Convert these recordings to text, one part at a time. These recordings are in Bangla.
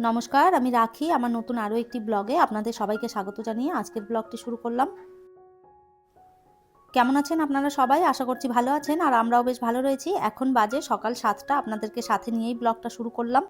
নমস্কার, আমি রাখি। আমার নতুন আরও একটি ব্লগে আপনাদের সবাইকে স্বাগত জানিয়ে আজকের ব্লগটি শুরু করলাম। কেমন আছেন আপনারা সবাই? আশা করছি ভালো আছেন। আর আমরাও বেশ ভালো রয়েছি। এখন বাজে সকাল সাতটা। আপনাদেরকে সাথে নিয়েই ব্লগটা শুরু করলাম।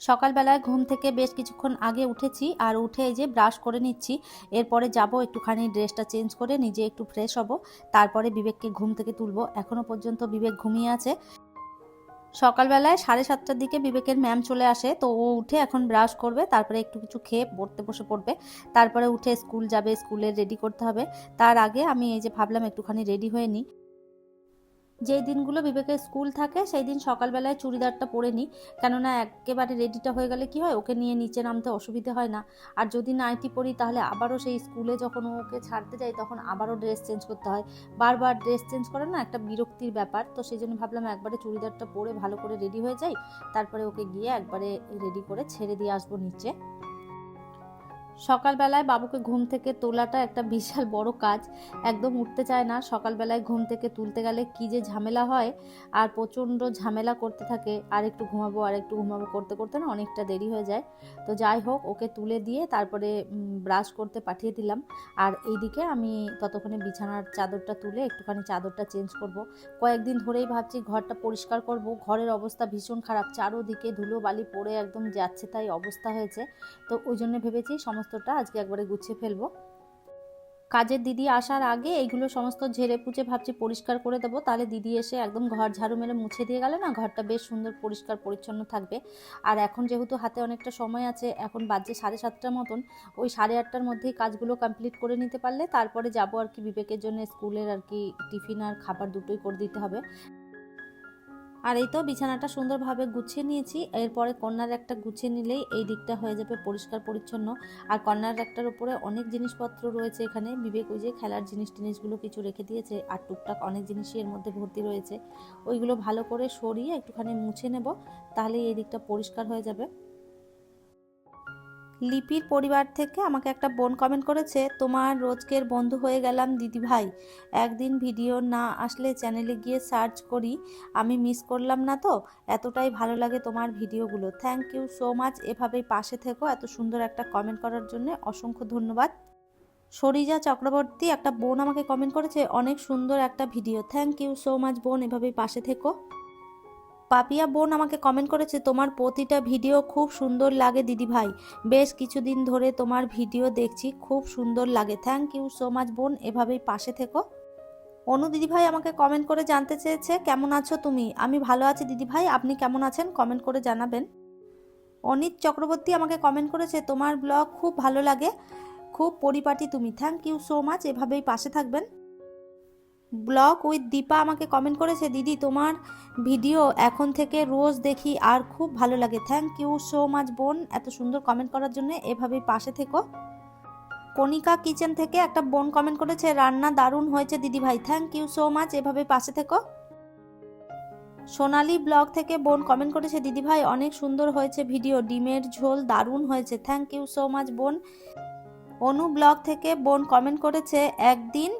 সকালবেলায় ঘুম থেকে বেশ কিছুক্ষণ আগে উঠেছি আর উঠে যে ব্রাশ করে নিচ্ছি। এরপরে যাব, একটুখানি ড্রেসটা চেঞ্জ করে নিজে একটু ফ্রেশ হব। তারপরে বিবেককে ঘুম থেকে তুলবো। এখনও পর্যন্ত বিবেক ঘুমিয়ে আছে। সকালবেলায় সাড়ে সাতটার দিকে বিবেকের ম্যাম চলে আসে, তো ও উঠে এখন ব্রাশ করবে, তারপরে একটু কিছু খেয়ে পড়তে বসে পড়বে, তারপরে উঠে স্কুল যাবে স্কুলে রেডি করতে হবে। তার আগে আমি এই যে ভাবলাম একটুখানি রেডি হয়ে নিই। যেই দিনগুলো বিবেকের স্কুল থাকে, সেই দিন সকালবেলায় চুড়িদারটা পরে নিই। কেননা একেবারে রেডিটা হয়ে গেলে কি হয়, ওকে নিয়ে নিচে নামতে অসুবিধে হয় না। আর যদি নাইটি পরি, তাহলে আবারও সেই স্কুলে যখন ওকে ছাড়তে যাই, তখন আবারও ড্রেস চেঞ্জ করতে হয়। বারবার ড্রেস চেঞ্জ করে না একটা বিরক্তির ব্যাপার। তো সেই জন্য ভাবলাম একবারে চুড়িদারটা পরে ভালো করে রেডি হয়ে যাই। তারপরে ওকে গিয়ে একবারে রেডি করে ছেড়ে দিয়ে আসব নিচে। সকালবেলায় বাবুকে ঘুম থেকে তোলাটা একটা বিশাল বড় কাজ। একদম উঠতে চায় না, সকালবেলায় ঘুম থেকে তুলতে গেলে কি যে ঝামেলা হয় আর প্রচণ্ড ঝামেলা করতে থাকে। আর একটু ঘুমাবো আর একটু ঘুমাবো করতে করতে না অনেকটা দেরি হয়ে যায়। তো যাই হোক, ওকে তুলে দিয়ে তারপরে ব্রাশ করতে পাঠিয়ে দিলাম। আর এইদিকে আমি ততক্ষণে বিছানার চাদরটা তুলে একটুখানি চাদরটা চেঞ্জ করব। কয়েকদিন ধরেই ভাবছি ঘরটা পরিষ্কার করব। ঘরের অবস্থা ভীষণ খারাপ। চারোদিকে ধুলো বালি পড়ে একদম যাচ্ছে তাই অবস্থা হয়েছে। তো ওই জন্য ভেবেছি সমস্তটা আজকে একবারে গুছিয়ে ফেলব। কাজের দিদি আসার আগে এইগুলো সমস্ত ঝেড়ে পুচে ভাবছি পরিষ্কার করে দেবো। তাহলে দিদি এসে একদম ঘর ঝাড়ু মেরে মুছে দিয়ে গেলে না ঘরটা বেশ সুন্দর, পরিষ্কার, পরিচ্ছন্ন থাকবে। আর এখন যেহেতু হাতে অনেকটা সময় আছে, এখন বাজে সাড়ে সাতটার মতন, ওই সাড়ে আটটার মধ্যেই কাজগুলো কমপ্লিট করে নিতে পারলে তারপরে যাব আর কি বিবেকের জন্য স্কুলের আর কি টিফিন আর খাবার দুটোই করে দিতে হবে। আর এই তো বিছানাটা সুন্দরভাবে গুছিয়ে নিয়েছি। এরপরে কন্যার একটা গুছিয়ে নিলেই এই দিকটা হয়ে যাবে পরিষ্কার পরিচ্ছন্ন। আর কন্যার একটার উপরে অনেক জিনিসপত্র রয়েছে এখানে। বিবেক ওই যে খেলার জিনিস টিনিসগুলো কিছু রেখে দিয়েছে। আর টুকটাক অনেক জিনিসই এর মধ্যে ভর্তি রয়েছে। ওইগুলো ভালো করে সরিয়ে একটুখানি মুছে নেব। তাহলে এই দিকটা পরিষ্কার হয়ে যাবে। লিপির পরিবার থেকে আমাকে একটা বোন কমেন্ট করেছে, তোমার রোজকের বন্ধু হয়ে গেলাম দিদি ভাই। একদিন ভিডিও না আসলে চ্যানেলে গিয়ে সার্চ করি, আমি মিস করলাম না তো? এতটাই ভালো লাগে তোমার ভিডিওগুলো থ্যাংক ইউ সো মাচ এভাবেই পাশে থেকো, এত সুন্দর একটা কমেন্ট করার জন্য অসংখ্য ধন্যবাদ। সরিজা চক্রবর্তী একটা বোন আমাকে কমেন্ট করেছে, অনেক সুন্দর একটা video thank you so much বোন, এভাবেই পাশে থেকো। পাপিয়া বোন আমাকে কমেন্ট করেছে, তোমার প্রতিটা ভিডিও খুব সুন্দর লাগে দিদি ভাই। বেশ কিছুদিন ধরে তোমার ভিডিও দেখছি, খুব সুন্দর লাগে। থ্যাংক ইউ সো মাচ বোন, এভাবেই পাশে থেকো। অনু দিদি ভাই আমাকে কমেন্ট করে জানতে চেয়েছে, কেমন আছো তুমি? আমি ভালো আছি দিদি ভাই, আপনি কেমন আছেন? কমেন্ট করে জানাবেন। অনিত চক্রবর্তী আমাকে কমেন্ট করেছে, তোমার ব্লগ খুব ভালো লাগে, খুব পরিপাটি তুমি। থ্যাংক ইউ সো মাচ এভাবেই পাশে থাকবেন। ব্লগ উইথ দীপা আমাকে কমেন্ট করেছে, দিদি, তোমার ভিডিও এখন থেকে রোজ দেখি আর খুব ভালো লাগে। থ্যাংক ইউ সো মাচ বোন। এত সুন্দর কমেন্ট করার জন্য এভাবেই পাশে থেকো। কণিকা কিচেন থেকে একটা বোন কমেন্ট করেছে, রান্না দারুণ হয়েছে, দিদি ভাই। থ্যাংক ইউ সো মাচ এভাবে পাশে থেকো। সোনালি ব্লগ থেকে বোন কমেন্ট করেছে, দিদি ভাই, অনেক সুন্দর হয়েছে ভিডিও। ডিমের ঝোল দারুণ হয়েছে। থ্যাংক ইউ সো মাচ বোন। অনু ব্লগ থেকে বোন কমেন্ট করেছে, একদিন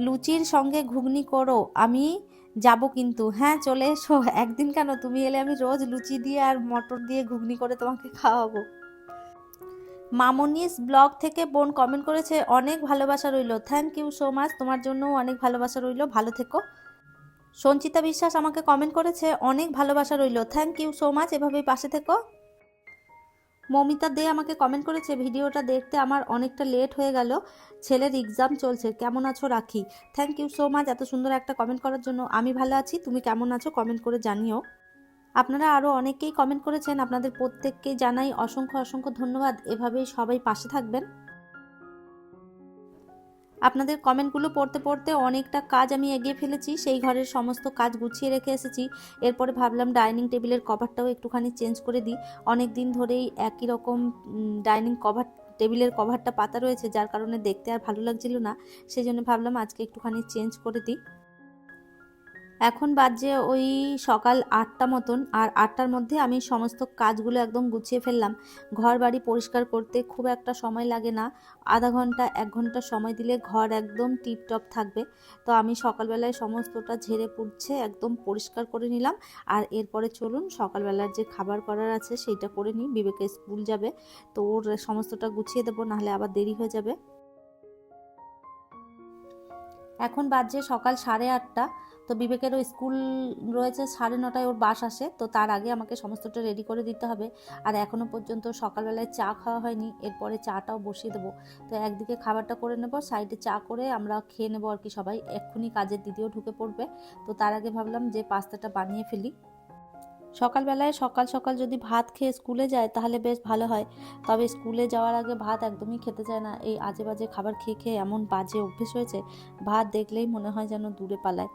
লুচির সঙ্গে ঘুগনি করো, আমি যাব কিন্তু। হ্যাঁ চলে এসো। একদিন কেন? তুমি এলে আমি রোজ লুচি দিয়ে আর মটর দিয়ে ঘুগনি করে তোমাকে খাওয়াবো। মামনিস ব্লগ থেকে বোন কমেন্ট করেছে, অনেক ভালোবাসা রইল। থ্যাংক ইউ সো মাচ তোমার জন্যও অনেক ভালোবাসা রইল। ভালো থেকো। সঞ্চিতা বিশ্বাস আমাকে কমেন্ট করেছে, অনেক ভালোবাসা রইল। থ্যাংক ইউ সো মাচ এভাবেই পাশে থেকো। মমিতা দে আমাকে কমেন্ট করেছে, ভিডিওটা দেখতে আমার অনেকটা লেট হয়ে গেল। ছেলের এক্সাম চলছে। কেমন আছো রাখি? থ্যাংক ইউ সো মাচ এত সুন্দর একটা কমেন্ট করার জন্য। আমি ভালো আছি, তুমি কেমন আছো কমেন্ট করে জানিও। আপনারা আরও অনেকেই কমেন্ট করেছেন, আপনাদের প্রত্যেককেই জানাই অসংখ্য অসংখ্য ধন্যবাদ। এভাবেই সবাই পাশে থাকবেন। আপনাদের কমেন্টগুলো পড়তে পড়তে অনেকটা কাজ আমি এগিয়ে ফেলেছি, সেই ঘরের সমস্ত কাজ গুছিয়ে রেখে এসেছি। এরপরে ভাবলাম ডাইনিং টেবিলের কভারটাও একটুখানি চেঞ্জ করে দিই। অনেক দিন ধরেই একই রকম ডাইনিং কভার, টেবিলের কভারটা পাতা রয়েছে, যার কারণে দেখতে আর ভালো লাগছিল না। সেই জন্য ভাবলাম আজকে একটুখানি চেঞ্জ করে দিই। এখন বাজে ওই সকাল আটটা মতন, আর আটটার মধ্যে আমি সমস্ত কাজগুলো একদম গুছিয়ে ফেললাম। ঘর বাড়ি পরিষ্কার করতে খুব একটা সময় লাগে না। আধা ঘণ্টা, এক ঘণ্টা সময় দিলে ঘর একদম টিপটপ থাকবে। তো আমি সকালবেলায় সমস্তটা ঝেড়ে পুড়ছে একদম পরিষ্কার করে নিলাম। আর এরপরে চলুন, সকালবেলার যে খাবার করার আছে সেইটা করে নিই। বিবেকে স্কুল যাবে, তো ওর সমস্তটা গুছিয়ে দেবো, নাহলে আবার দেরি হয়ে যাবে। এখন বাজছে সকাল সাড়ে আটটা। তো বিবেকেরও স্কুল রয়েছে, সাড়ে নটায় ওর বাস আসে, তো তার আগে আমাকে সমস্তটা রেডি করে দিতে হবে। আর এখনও পর্যন্ত সকালবেলায় চা খাওয়া হয়নি, এরপরে চাটাও বসিয়ে দেবো। তো একদিকে খাবারটা করে নেব, সাইডে চা করে আমরা খেয়ে নেব আর কি সবাই। এক্ষুনি কাজের দিদিও ঢুকে পড়বে, তো তার আগে ভাবলাম যে পাস্তাটা বানিয়ে ফেলি। সকালবেলায় সকাল সকাল যদি ভাত খেয়ে স্কুলে যায়, তাহলে বেশ ভালো হয়। তবে স্কুলে যাওয়ার আগে ভাত একদমই খেতে চায় না। এই আজে বাজে খাবার খেয়ে খেয়ে এমন বাজে অভ্যেস হয়েছে, ভাত দেখলেই মনে হয় যেন দূরে পালায়।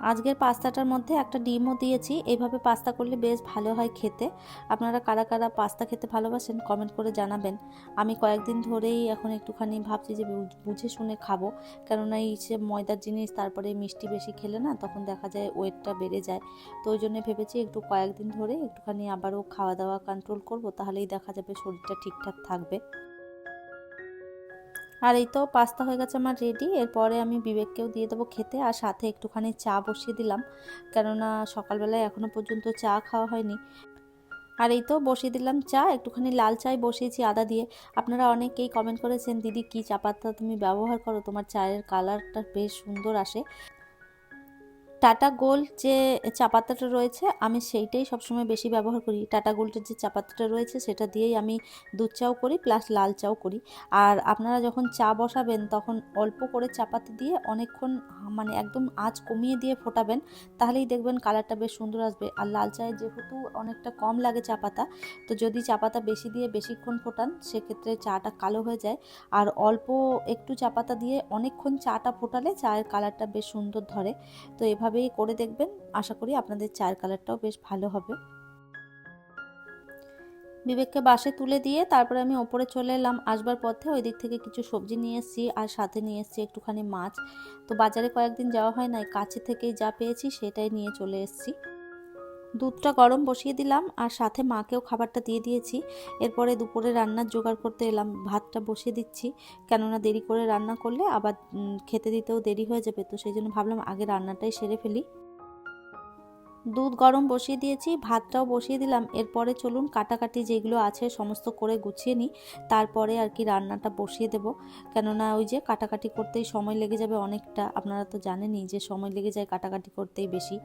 আজকের পাস্তাটার মধ্যে একটা ডিমও দিয়েছি। এইভাবে পাস্তা করলে বেশ ভালো হয় খেতে। আপনারা কারা কারা পাস্তা খেতে ভালোবাসেন কমেন্ট করে জানাবেন। আমি কয়েকদিন ধরেই এখন একটুখানি ভাবছি যে বুঝে শুনে খাব। কেননা এই যে ময়দার জিনিস, তারপরে মিষ্টি বেশি খেলে না, তখন দেখা যায় ওয়েটটা বেড়ে যায়। তো ওই জন্য ভেবেছি একটু কয়েকদিন ধরে একটুখানি আবারও খাওয়া দাওয়া কন্ট্রোল করব, তাহলেই দেখা যাবে শরীরটা ঠিকঠাক থাকবে। আর এই তো পাস্তা হয়ে গেছে আমার রেডি এরপরে আমি বিবেককেও দিয়ে দেবো খেতে আর সাথে একটুখানি চা বসিয়ে দিলাম। কেননা সকালবেলায় এখনও পর্যন্ত চা খাওয়া হয়নি। আর এই তো বসিয়ে দিলাম চা, একটুখানি লাল চাই বসিয়েছি আদা দিয়ে। আপনারা অনেকেই কমেন্ট করেছেন, দিদি, কী চা পাতা তুমি ব্যবহার করো? তোমার চায়ের কালারটা বেশ সুন্দর আসে। টাটা গোল্ড যে চা পাতাটা রয়েছে, আমি সেইটাই সবসময় বেশি ব্যবহার করি। টাটা গোল্ডের যে চা পাতাটা রয়েছে, সেটা দিয়েই আমি দুধ চাও করি, প্লাস লাল চাও করি। আর আপনারা যখন চা বসাবেন, তখন অল্প করে চাপাতি দিয়ে অনেকক্ষণ মানে একদম আঁচ কমিয়ে দিয়ে ফোটাবেন, তাহলেই দেখবেন কালারটা বেশ সুন্দর আসবে। আর লাল চায়ে যেহেতু অনেকটা কম লাগে চা পাতা তো যদি চা পাতা বেশি দিয়ে বেশিক্ষণ ফোটান, সেক্ষেত্রে চাটা কালো হয়ে যায়। আর অল্প একটু চা পাতা দিয়ে অনেকক্ষণ চাটা ফোটালে, চায়ের কালারটা বেশ সুন্দর ধরে। তো এভাবে এভাবেই করে দেখবেন। আশা করি আপনাদের চায়ের কালারটাও বেশ ভালো হবে। বিবেককে বাসে তুলে দিয়ে তারপরে আমি ওপরে চলে এলাম। আসবার পথে ওই দিক থেকে কিছু সবজি নিয়ে এসেছি আর সাথে নিয়ে এসেছি একটুখানি মাছ। তো বাজারে কয়েকদিন যাওয়া হয় নাই, কাছে থেকেই যা পেয়েছি সেটাই নিয়ে চলে এসেছি। দুধটা গরম বসিয়ে দিলাম আর সাথে মাকেও খাবারটা দিয়ে দিয়েছি। এরপরে দুপুরে রান্নার জোগাড় করতে এলাম, ভাতটা বসিয়ে দিচ্ছি। কেননা দেরি করে রান্না করলে আবার খেতে দিতেও দেরি হয়ে যাবে, তো সেই জন্য ভাবলাম আগে রান্নাটাই সেরে ফেলি। দুধ গরম বসিয়ে দিয়েছি, ভাতটাও বসিয়ে দিলাম। এরপরে চলুন কাটাকাটি যেগুলো আছে সমস্ত করে গুছিয়ে নিই। তারপরে আর কি রান্নাটা বসিয়ে দেব। কেননা ওই যে কাটাকাটি করতেই সময় লেগে যাবে অনেকটা। আপনারা তো জানেনই যে সময় লেগে যায় কাটাকাটি করতেই বেশি।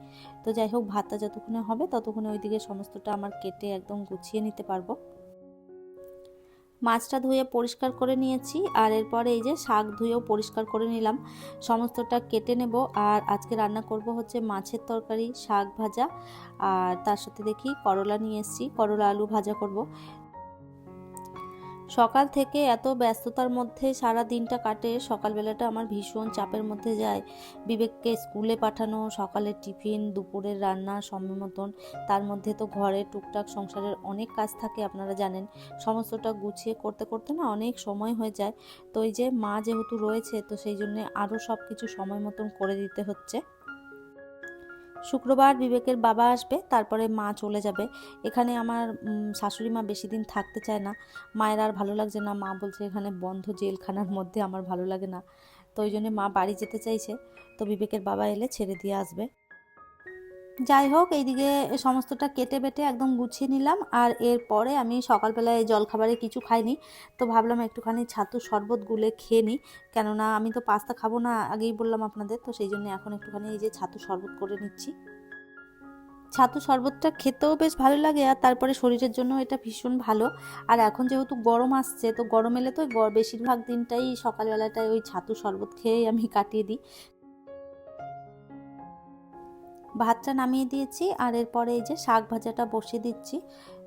তো যাই হোক, ভাতটা যতক্ষণে হবে ততক্ষণে ওইদিকে সমস্তটা আমার কেটে একদম গুছিয়ে নিতে পারব। মাছটা ধুয়ে পরিষ্কার করে নিয়েছি আর এরপরে এই যে শাক ধুয়েও পরিষ্কার করে নিলাম। সমস্তটা কেটে নেব আর আজকে রান্না করব হচ্ছে মাছের তরকারি, শাক ভাজা আর তার সাথে দেখি করলা নিয়ে এসেছি। করলা আলু ভাজা করব। সকাল থেকে এত ব্যস্ততার মধ্যে সারা দিনটা কাটে। সকালবেলাটা আমার ভীষণ চাপের মধ্যে যায়। বিবেককে স্কুলে পাঠানো সকালের টিফিন, দুপুরের রান্না সময় মতন। তার মধ্যে তো ঘরে টুকটাক সংসারের অনেক কাজ থাকে, আপনারা জানেন। সমস্তটা গুছিয়ে করতে করতে না অনেক সময় হয়ে যায়। তো এই যে মা যেহেতু রয়েছে, তো সেই জন্য আরও সব কিছু সময় মতন করে দিতে হচ্ছে। শুক্রবার বিবেকের বাবা আসবে, তারপরে মা চলে যাবে। এখানে আমার শাশুড়ি মা বেশি দিন থাকতে চায় না। মায়ের আর ভালো লাগছে না। মা বলছে, এখানে বন্ধ জেলখানার মধ্যে আমার ভালো লাগে না। তো ওই জন্য মা বাড়ি যেতে চাইছে। তো বিবেকের বাবা এলে ছেড়ে দিয়ে আসবে। যাই হোক, এইদিকে সমস্তটা কেটে বেটে একদম গুছিয়ে নিলাম। আর এরপরে আমি সকালবেলায় জলখাবারে কিছু খাইনি, তো ভাবলাম একটুখানি ছাতু শরবত গুলে খেয়ে নিই। কেননা আমি তো পাস্তা খাব না, আগেই বললাম আপনাদের, তো সেই জন্য এখন একটুখানি এই যে ছাতু শরবত করে নিচ্ছি। ছাতু শরবতটা খেতেও বেশ ভালো লাগে, আর তারপরে শরীরের জন্য এটা ভীষণ ভালো। আর এখন যেহেতু গরম আসছে, তো গরম এলে তো বেশিরভাগ দিনটাই সকালবেলাটায় ওই ছাতু শরবত খেয়েই আমি কাটিয়ে দিই। ভাতটা নামিয়ে দিয়েছি আর এরপরে এই যে শাক ভাজাটা বসিয়ে দিচ্ছি।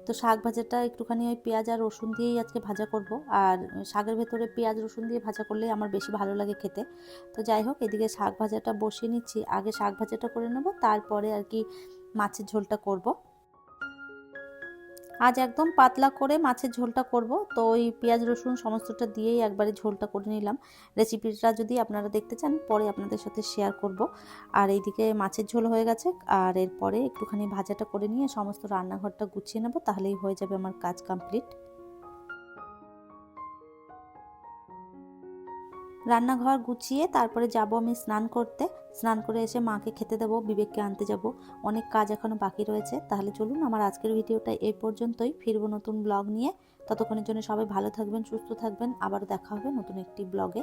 তো শাক ভাজাটা একটুখানি ওই পেঁয়াজ আর রসুন দিয়েই আজকে ভাজা করব। আর শাকের ভেতরে পেঁয়াজ, রসুন দিয়ে ভাজা করলে আমার বেশি ভালো লাগে খেতে। তো যাই হোক, এদিকে শাক ভাজাটা বসিয়ে নিচ্ছি। আগে শাক ভাজাটা করে নেব, তারপরে আর কি মাছের ঝোলটা করব। আজ একদম পাতলা করে মাছের ঝোলটা করব। তো ওই পেঁয়াজ, রসুন সমস্তটা দিয়েই একবারে ঝোলটা করে নিলাম। রেসিপিটা যদি আপনারা দেখতে চান, পরে আপনাদের সাথে শেয়ার করব। আর এইদিকে মাছের ঝোল হয়ে গেছে। আর এরপরে একটুখানি ভাজাটা করে নিয়ে সমস্ত রান্নাঘরটা গুছিয়ে নেব, তাহলেই হয়ে যাবে আমার কাজ কমপ্লিট রান্নাঘর গুছিয়ে তারপরে যাব আমি স্নান করতে। স্নান করে এসে মাকে খেতে দেবো, বিবেককে আনতে যাব। অনেক কাজ এখনও বাকি রয়েছে। তাহলে চলুন আমার আজকের ভিডিওটা এই পর্যন্তই। ফিরবো নতুন ব্লগ নিয়ে। ততক্ষণের জন্য সবাই ভালো থাকবেন, সুস্থ থাকবেন। আবার দেখা হবে নতুন একটি ব্লগে।